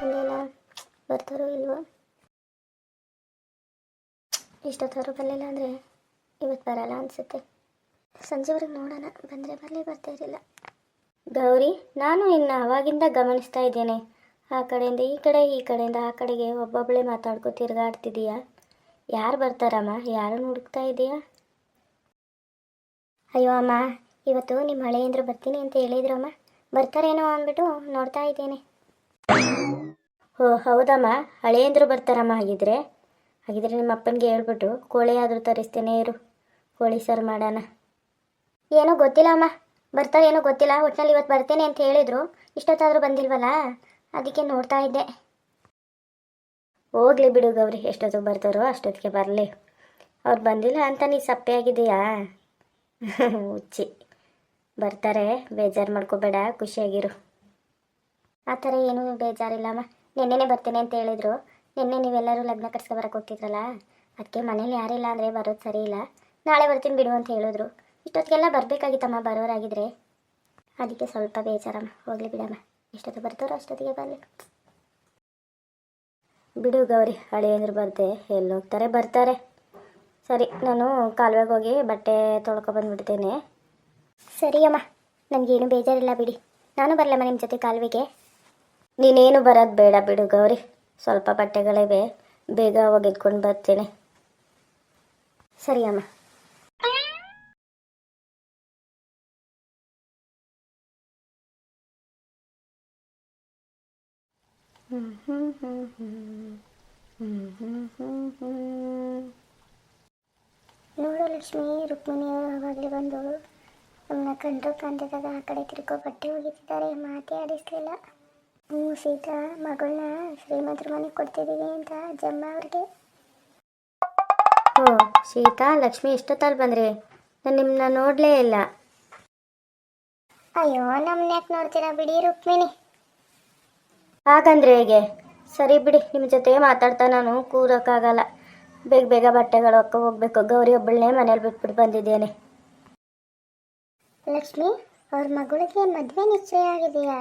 ಬಂದೇನ ಬರ್ತಾರೋ ಇಲ್ವೋ? ಇಷ್ಟೊತ್ತವರು ಬರಲಿಲ್ಲ ಅಂದರೆ ಇವತ್ತು ಬರಲ್ಲ ಅನಿಸುತ್ತೆ. ಸಂಜೆವರೆಗೆ ನೋಡೋಣ. ಬಂದರೆ ಬರಲೇ, ಬರ್ತಾ ಇರಲಿಲ್ಲ. ಗೌರಿ, ನಾನು ಇನ್ನು ಅವಾಗಿಂದ ಗಮನಿಸ್ತಾ ಇದ್ದೇನೆ. ಆ ಕಡೆಯಿಂದ ಈ ಕಡೆ, ಈ ಕಡೆಯಿಂದ ಆ ಕಡೆಗೆ ಒಬ್ಬೊಬ್ಬಳೇ ಮಾತಾಡ್ಕೊ ತಿರ್ಗಾಡ್ತಿದ್ದೀಯಾ? ಯಾರು ಬರ್ತಾರಮ್ಮ? ಯಾರನ್ನು ಹುಡುಕ್ತಾ ಇದೆಯಾ ಅಯ್ಯೋ ಅಮ್ಮ, ಇವತ್ತು ನಿಮ್ಮ ಹಳೆಯಂದ್ರು ಬರ್ತೀನಿ ಅಂತ ಹೇಳಿದ್ರು ಅಮ್ಮ ಬರ್ತಾರೇನೋ ಅಂದ್ಬಿಟ್ಟು ನೋಡ್ತಾ ಇದ್ದೇನೆ. ಓ ಹೌದಮ್ಮ. ಹಳೆಯಂದ್ರು ಬರ್ತಾರಮ್ಮ ಹಾಗಿದ್ರೆ. ಹಾಗಿದ್ರೆ ನಿಮ್ಮ ಅಪ್ಪನಿಗೆ ಹೇಳ್ಬಿಟ್ಟು ಕೋಳಿ ಆದರೂ ತರಿಸ್ತೇನೆ, ಇರು. ಕೋಳಿ ಸಾರು ಮಾಡೋಣ. ಏನೋ ಗೊತ್ತಿಲ್ಲ ಅಮ್ಮ ಬರ್ತಾರೆ ಏನೋ ಗೊತ್ತಿಲ್ಲ. ಒಟ್ಟಿನಲ್ಲಿ ಇವತ್ತು ಬರ್ತೇನೆ ಅಂತ ಹೇಳಿದ್ರು. ಇಷ್ಟೊತ್ತಾದರೂ ಬಂದಿಲ್ವಲ್ಲ? ಅದಕ್ಕೆ ನೋಡ್ತಾ ಇದ್ದೆ. ಹೋಗ್ಲಿ ಬಿಡು ಗೌರಿ. ಎಷ್ಟೊತ್ತಿಗೆ ಬರ್ತಾರೋ ಅಷ್ಟೊತ್ತಿಗೆ ಬರಲಿ. ಅವ್ರು ಬಂದಿಲ್ಲ ಅಂತ ನೀ ಸಪ್ಪೆ ಆಗಿದೆಯಾ ಹುಚ್ಚಿ. ಬರ್ತಾರೆ. ಬೇಜಾರು ಮಾಡ್ಕೋಬೇಡ. ಖುಷಿಯಾಗಿರು. ಆ ಥರ ಏನೂ ಬೇಜಾರಿಲ್ಲಮ್ಮ. ನಿನ್ನೆನೇ ಬರ್ತೇನೆ ಅಂತ ಹೇಳಿದ್ರು. ನಿನ್ನೆ ನೀವೆಲ್ಲರೂ ಲಗ್ನ ಕಟ್ಸ್ಕೊ ಬರಕ್ಕೆ ಹೋಗ್ತಿದ್ರಲ್ಲ? ಅದಕ್ಕೆ ಮನೇಲಿ ಯಾರಿಲ್ಲ ಅಂದರೆ ಬರೋದು ಸರಿ ಇಲ್ಲ. ನಾಳೆ ಬರ್ತೀನಿ ಬಿಡು ಅಂತ ಹೇಳಿದ್ರು. ಇಷ್ಟೊತ್ತಿಗೆಲ್ಲ ಬರಬೇಕಾಗಿತ್ತಮ್ಮ ಬರೋರಾಗಿದ್ರೆ. ಅದಕ್ಕೆ ಸ್ವಲ್ಪ ಬೇಜಾರಮ್ಮ. ಹೋಗಲಿ ಬಿಡಮ್ಮ. ಎಷ್ಟೊತ್ತು ಬರ್ತಾರೋ ಅಷ್ಟೊತ್ತಿಗೆ ಬರಲಿ ಬಿಡು ಗೌರಿ ಹಳೆಯಂದ್ರು ಬರ್ದೆ ಎಲ್ಲಿ ಹೋಗ್ತಾರೆ ಬರ್ತಾರೆ. ಸರಿ, ನಾನು ಕಾಲುವೆಗೆ ಹೋಗಿ ಬಟ್ಟೆ ತೊಳ್ಕೊ ಬಂದುಬಿಡ್ತೇನೆ. ಸರಿ ಅಮ್ಮ, ನನಗೇನು ಬೇಜಾರಿಲ್ಲ ಬಿಡಿ. ನಾನು ಬರಲಮ್ಮ ನಿಮ್ಮ ಜೊತೆ ಕಾಲುವೆಗೆ. ನೀನೇನು ಬರೋದು ಬೇಡ ಬಿಡು ಗೌರಿ. ಸ್ವಲ್ಪ ಬಟ್ಟೆಗಳಿವೆ. ಬೇಗ ಒಗೆದ್ಕೊಂಡು ಬರ್ತೀನಿ. ಸರಿ ಅಮ್ಮ. ನೋಡು ಲಕ್ಷ್ಮಿ ರುಕ್ಮಿಣಿಯವರು ಅವಾಗಲೇ ಬಂದು ನಮ್ಮನ್ನ ಕಂಡು ಕಾಣ್ತಿದ್ದಾಗ ಆ ಕಡೆ ತಿರ್ಕೋ ಬಟ್ಟೆ ಒಗಿತಿದ್ದಾರೆ. ಮಾತೇ ಆಡಿಸ್ಲಿಲ್ಲ. ಹ್ಞೂ ಸೀತಾ ಮಗಳನ್ನ ಶ್ರೀಮಂತರ ಮನೆಗೆ ಕೊಡ್ತಿದ್ದೀವಿ ಅಂತ ಜಮ್ಮ ಅವ್ರಿಗೆ. ಓ ಸೀತಾ ಲಕ್ಷ್ಮಿ ಎಷ್ಟೊತ್ತಲ್ಲಿ ಬಂದ್ರಿ? ನಾನು ನಿಮ್ಮನ್ನ ನೋಡಲೇ ಇಲ್ಲ. ಅಯ್ಯೋ ನಮ್ಮನ್ನ ಯಾಕೆ ನೋಡ್ತೀರಾ ಬಿಡಿ ರುಕ್ಮಿಣಿ. ಹಾಗಂದ್ರೆ ಹೇಗೆ? ಸರಿ ಬಿಡಿ ನಿಮ್ಮ ಜೊತೆ ಮಾತಾಡ್ತಾ ನಾನು ಕೂರೋಕ್ಕಾಗಲ್ಲ. ಬೇಗ ಬೇಗ ಬಟ್ಟೆಗಳು ಹಾಕೋ ಹೋಗ್ಬೇಕು. ಗೌರಿ ಒಬ್ಬಳನ್ನೇ ಮನೇಲಿ ಬಿಟ್ಬಿಟ್ಟು ಬಂದಿದ್ದೇನೆ. ಲಕ್ಷ್ಮಿ ಅವ್ರ ಮಗಳಿಗೆ ಮದುವೆ ನಿಶ್ಚಯ ಆಗಿದೆಯಾ?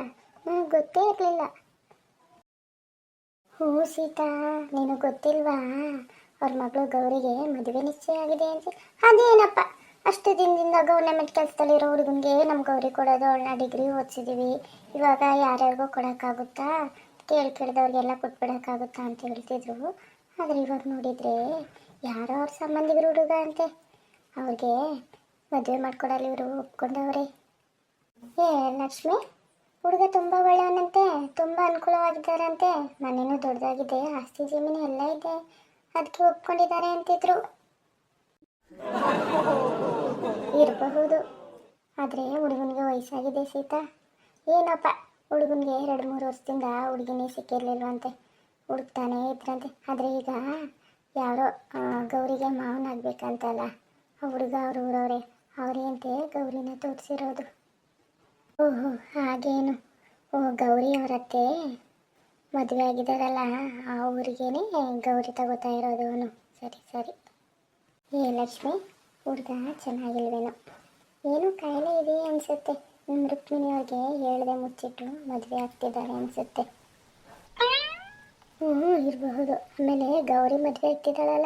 ಗೊತ್ತೇ ಇರಲಿಲ್ಲ. ಹ್ಞೂ ಸೀತಾ, ನೀನು ಗೊತ್ತಿಲ್ವಾ? ಅವ್ರ ಮಗಳು ಗೌರಿಗೆ ಮದುವೆ ನಿಶ್ಚಯ ಆಗಿದೆ ಅಂತ. ಅದೇನಪ್ಪ? ಅಷ್ಟು ದಿನದಿಂದ ಗೌರ್ಮೆಂಟ್ ಕೆಲಸದಲ್ಲಿರೋ ಹುಡುಗನಿಗೆ ನಮ್ಮ ಗೌರಿ ಕೊಡೋದು, ಅವಳನ್ನ ಡಿಗ್ರಿ ಓದಿಸಿದ್ದೀವಿ ಇವಾಗ ಯಾರ್ಯಾರಿಗೂ ಕೊಡೋಕ್ಕಾಗುತ್ತಾ? ಕೇಳಿ ಕೇಳಿದವ್ರಿಗೆಲ್ಲ ಕೊಟ್ಬಿಡೋಕ್ಕಾಗುತ್ತಾ ಅಂತ ಹೇಳ್ತಿದ್ರು. ಆದರೆ ಇವಾಗ ನೋಡಿದರೆ ಯಾರೋ ಅವ್ರ ಸಂಬಂಧಿಗರು ಹುಡುಗ ಅಂತೆ. ಅವ್ರಿಗೆ ಮದುವೆ ಮಾಡ್ಕೊಡಲ್ಲ ಇವರು ಒಪ್ಕೊಂಡವ್ರೆ. ಏ, ಲಕ್ಷ್ಮಿ? ಹುಡುಗ ತುಂಬ ಒಳ್ಳೆಯವನಂತೆ, ತುಂಬ ಅನುಕೂಲವಾಗಿದ್ದಾರಂತೆ. ಮನೇನೂ ದೊಡ್ಡದಾಗಿದೆ, ಆಸ್ತಿ ಜಮೀನು ಎಲ್ಲ ಇದೆ. ಅದಕ್ಕೆ ಒಪ್ಕೊಂಡಿದ್ದಾರೆ ಅಂತಿದ್ರು. ಇರಬಹುದು. ಆದರೆ ಹುಡುಗನಿಗೆ ವಯಸ್ಸಾಗಿದೆ ಸೀತಾ. ಏನಪ್ಪ, ಹುಡುಗನಿಗೆ ಎರಡು ಮೂರು ವರ್ಷದಿಂದ ಹುಡುಗಿನೇ ಸಿಕ್ಕಿರ್ಲಿಲ್ವಂತೆ. ಹುಡುಕ್ತಾನೆ ಇದ್ರಂತೆ. ಆದರೆ ಈಗ ಯಾರೋ ಗೌರಿಗೆ ಮಾವನಾಗಬೇಕಂತಲ್ಲ. ಆ ಹುಡುಗ ಅವ್ರ ಊರವ್ರೆ. ಅವರೇಂತೆ ಗೌರಿನ ತೋರಿಸಿರೋದು? ಓಹೋ, ಹಾಗೇನು? ಓ, ಗೌರಿ ಅವರತ್ತೆ, ಮದುವೆ ಆಗಿದ್ದಾರಲ್ಲ, ಆ ಊರಿಗೇನೆ ಗೌರಿ ತಗೋತಾ ಇರೋದು ಅವನು. ಸರಿ ಸರಿ. ಏ, ಲಕ್ಷ್ಮಿ, ಹುಡುಗ ಚೆನ್ನಾಗಿಲ್ವೇನೋ. ಏನೋ ಕಾಯಿಲೆ ಇದೆ ಅನಿಸುತ್ತೆ. ನಿಮ್ಮ ರುಕ್ಮಿಣಿಯವ್ರಿಗೆ ಹೇಳದೆ ಮುಚ್ಚಿಟ್ಟು ಮದುವೆ ಆಗ್ತಿದ್ದಾರೆ ಅನಿಸುತ್ತೆ. ಹ್ಞೂ ಇರಬಹುದು. ಆಮೇಲೆ ಗೌರಿ ಮದುವೆ ಆಗ್ತಿದ್ದಾಳಲ್ಲ,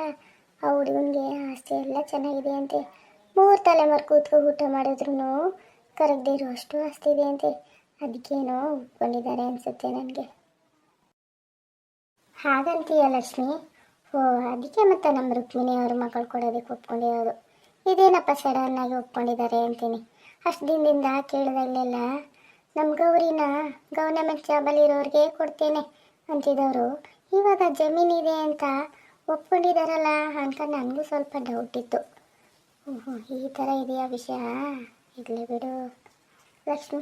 ಆ ಹುಡುಗನಿಗೆ ಆಸ್ತಿ ಎಲ್ಲ ಚೆನ್ನಾಗಿದೆ ಅಂತೆ. ಮೂರು ತಲೆಮಾರು ಕೂತ್ಕೊ ಊಟ ಮಾಡಿದ್ರು ಕರಗದೇ ಇರೋ ಅಷ್ಟು ಆಸ್ತಿ ಇದೆ ಅಂತೆ. ಅದಕ್ಕೇನೋ ಒಪ್ಕೊಂಡಿದ್ದಾರೆ ಅನಿಸುತ್ತೆ ನನಗೆ. ಹಾಗಂತೀಯ ಲಕ್ಷ್ಮಿ? ಓ, ಅದಕ್ಕೆ ಮತ್ತೆ ನಮ್ಮ ರುಕ್ಮಿಣಿ ಅವ್ರ ಮಗಳು ಕೊಡೋದಕ್ಕೆ ಒಪ್ಕೊಂಡಿರೋದು. ಇದೇನಪ್ಪ ಸಡನ್ನಾಗಿ ಒಪ್ಕೊಂಡಿದ್ದಾರೆ ಅಂತೀನಿ. ಅಷ್ಟು ದಿನದಿಂದ ಕೇಳಿದಾಗಲೆಲ್ಲ ನಮ್ಮ ಗೌರಿನ ಗೌರ್ನಮೆಂಟ್ ಜಾಬಲ್ಲಿ ಇರೋರಿಗೆ ಕೊಡ್ತೇನೆ ಅಂತಿದ್ದವರು ಇವಾಗ ಜಮೀನಿದೆ ಅಂತ ಒಪ್ಕೊಂಡಿದ್ದಾರಲ್ಲ ಅಂತ ನನಗೂ ಸ್ವಲ್ಪ ಡೌಟ್ ಇತ್ತು. ಓಹೋ, ಈ ಥರ ಇದೆಯಾ ವಿಷಯ? ಇರಲಿ ಬಿಡು. ಲಕ್ಷ್ಮಿ.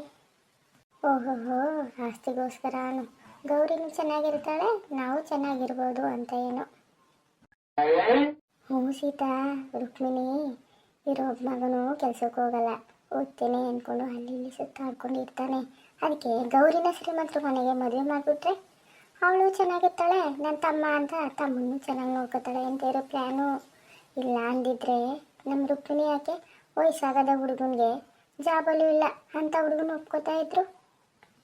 ಓಹೋಹೋ, ಆಸ್ತಿಗೋಸ್ಕರ ಗೌರಿನೂ ಚೆನ್ನಾಗಿರ್ತಾಳೆ, ನಾವು ಚೆನ್ನಾಗಿರ್ಬೋದು ಅಂತ ಏನು. ಹ್ಞೂ ಸೀತಾ, ರುಕ್ಮಿಣಿ, ಇರೋ ಮಗನು ಕೆಲ್ಸಕ್ಕೆ ಹೋಗಲ್ಲ. ಓದ್ತೇನೆ ಅಂದ್ಕೊಂಡು ಅಲ್ಲಿ ಇಲ್ಲಿ ಸುತ್ತಾಡ್ಕೊಂಡು ಇರ್ತಾನೆ. ಅದಕ್ಕೆ ಗೌರಿನ ಶ್ರೀಮಂತರ ಮನೆಗೆ ಮದುವೆ ಮಾಡಿಬಿಟ್ರೆ ಅವಳು ಚೆನ್ನಾಗಿರ್ತಾಳೆ ನನ್ನ ತಮ್ಮ ಅಂತ ತಮ್ಮನ್ನು ಚೆನ್ನಾಗಿ ನೋಡ್ಕೋತಾಳೆ ಅಂತ ಇರೋ ಪ್ಲ್ಯಾನು ಇಲ್ಲ ಅಂದಿದ್ರೆ ನಮ್ಮ ರುಕ್ಮಿಣಿ ಯಾಕೆ ವಯಸ್ಸಾಗದ ಹುಡುಗನಿಗೆ ಜಾಬಲ್ಲೂ ಇಲ್ಲ. ಅಂತ ಹುಡುಗನ ಒಪ್ಕೋತಾ ಇದ್ರು.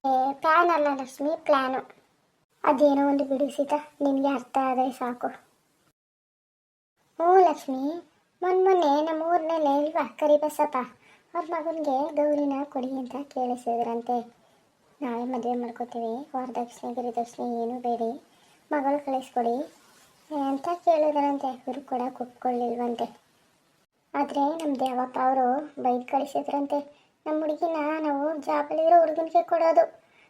ಏ ಪ್ಲ್ಯಾನ್ ಅಲ್ಲ ಲಕ್ಷ್ಮಿ ಪ್ಲ್ಯಾನು ಅದೇನೋ ಒಂದು ಬಿಡಿಸಿತ ಸೀತಾ, ನಿನಗೆ ಅರ್ಥ ಆದರೆ ಸಾಕು. ಹ್ಞೂ ಲಕ್ಷ್ಮಿ, ಮೊನ್ನೆ ಮೊನ್ನೆ ನಮ್ಮ ಊರಿನಲ್ಲಿ ಇಲ್ವಾ ಕರಿಬಸಪ್ಪ ಅವ್ರ ಮಗನಿಗೆ ಗೌರಿನ ಕೊಡಿ ಅಂತ ಕೇಳಿಸಿದ್ರಂತೆ. ನಾವೇ ಮದುವೆ ಮಾಡ್ಕೋತೀವಿ ವರದಕ್ಷಿಣೆ ಗಿರಿದಕ್ಷಿಣೆ ಏನೂ ಬೇಡಿ. ಮಗಳು ಕಳಿಸ್ಕೊಡಿ ಅಂತ ಕೇಳಿದ್ರಂತೆ. ಇವರು ಕೂಡ ಒಪ್ಕೊಳ್ಳಿಲ್ವಂತೆ. ಆದರೆ ನಮ್ಮ ದೇವಪ್ಪ ಅವರು ಬೈದು ಕಳಿಸಿದ್ರಂತೆ. ನಮ್ಮ ಹುಡುಗಿನ ನಾವು ಜಾಬಲ್ಲಿರೋ ಹುಡುಗನಿಗೆ ಕೊಡೋದು.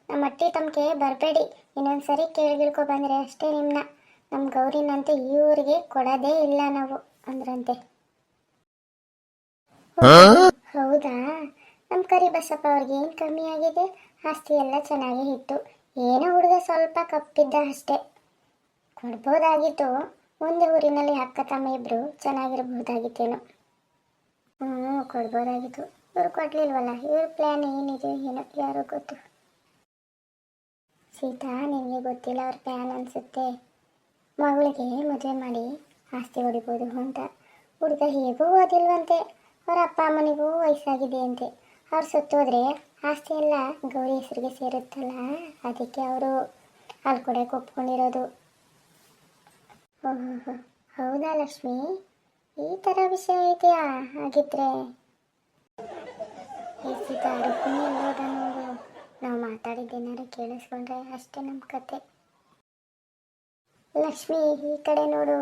ನಮ್ಮ ಅಟ್ಟಿ ತಮಗೆ ಬರಬೇಡಿ. ಇನ್ನೊಂದು ಸರಿ ಕೇಳಿಗಿಳ್ಕೊ ಬಂದರೆ ಅಷ್ಟೇ ನಿಮ್ಮನ್ನ ನಮ್ಮ ಗೌರಿನಂತೆ ಊರಿಗೆ ಕೊಡೋದೇ ಇಲ್ಲ ನಾವು ಅಂದ್ರಂತೆ. ಹೌದಾ? ನಮ್ಮ ಕರಿ ಬಸಪ್ಪ ಅವ್ರಿಗೆ ಏನು ಕಮ್ಮಿ ಆಗಿದೆ? ಆಸ್ತಿ ಎಲ್ಲ ಚೆನ್ನಾಗೇ ಇತ್ತು. ಏನೋ ಹುಡುಗ ಸ್ವಲ್ಪ ಕಪ್ಪಿದ್ದ ಅಷ್ಟೇ. ಕೊಡ್ಬೋದಾಗಿತ್ತು? ಮುಂದೆ ಊರಿನಲ್ಲಿ ಅಕ್ಕ ತಮ್ಮ ಇಬ್ಬರು ಚೆನ್ನಾಗಿರ್ಬೋದಾಗಿತ್ತೇನೋ. ಹ್ಞೂ, ಕೊಡ್ಬೋದಾಗಿತ್ತು. ಇವ್ರು ಕೊಡ್ಲಿಲ್ವಲ್ಲ? ಇವ್ರ ಪ್ಲ್ಯಾನ್ ಏನಿದೆ? ಏನೋ ಯಾರು ಗೊತ್ತು. ಸೀತಾ ನಿಮಗೆ ಗೊತ್ತಿಲ್ಲ ಅವ್ರ ಪ್ಲ್ಯಾನ್ ಅನಿಸುತ್ತೆ. ಮಗಳಿಗೆ ಮದುವೆ ಮಾಡಿ ಆಸ್ತಿ ಹೊಡಿಬೋದು ಅಂತ. ಹುಡುಗ ಹೇಗೂ ಓದಿಲ್ವಂತೆ. ಅವ್ರ ಅಪ್ಪ ಅಮ್ಮನಿಗೂ ವಯಸ್ಸಾಗಿದೆ ಅಂತೆ. ಅವ್ರು ಸತ್ತೋದ್ರೆ ಆಸ್ತಿ ಎಲ್ಲ ಗೌರಿ ಹೆಸರಿಗೆ ಸೇರುತ್ತಲ್ಲ? ಅದಕ್ಕೆ ಅವರು ಅಲ್ಲಿ ಕೊಡಕ್ಕೆ ಒಪ್ಕೊಂಡಿರೋದು ಹೌದಾ ಲಕ್ಷ್ಮಿ? ಈ ಥರ ವಿಷಯ ಇದೆಯಾ? ಹಾಗಿದ್ರೆ ನಾವು ಮಾತಾಡಿದ್ದೇನಾರು ಕೇಳಿಸ್ಕೊಂಡ್ರೆ ಅಷ್ಟೇ ನಮ್ಮ ಕತೆ. ಲಕ್ಷ್ಮಿ, ಈ ಕಡೆ ನೋಡು.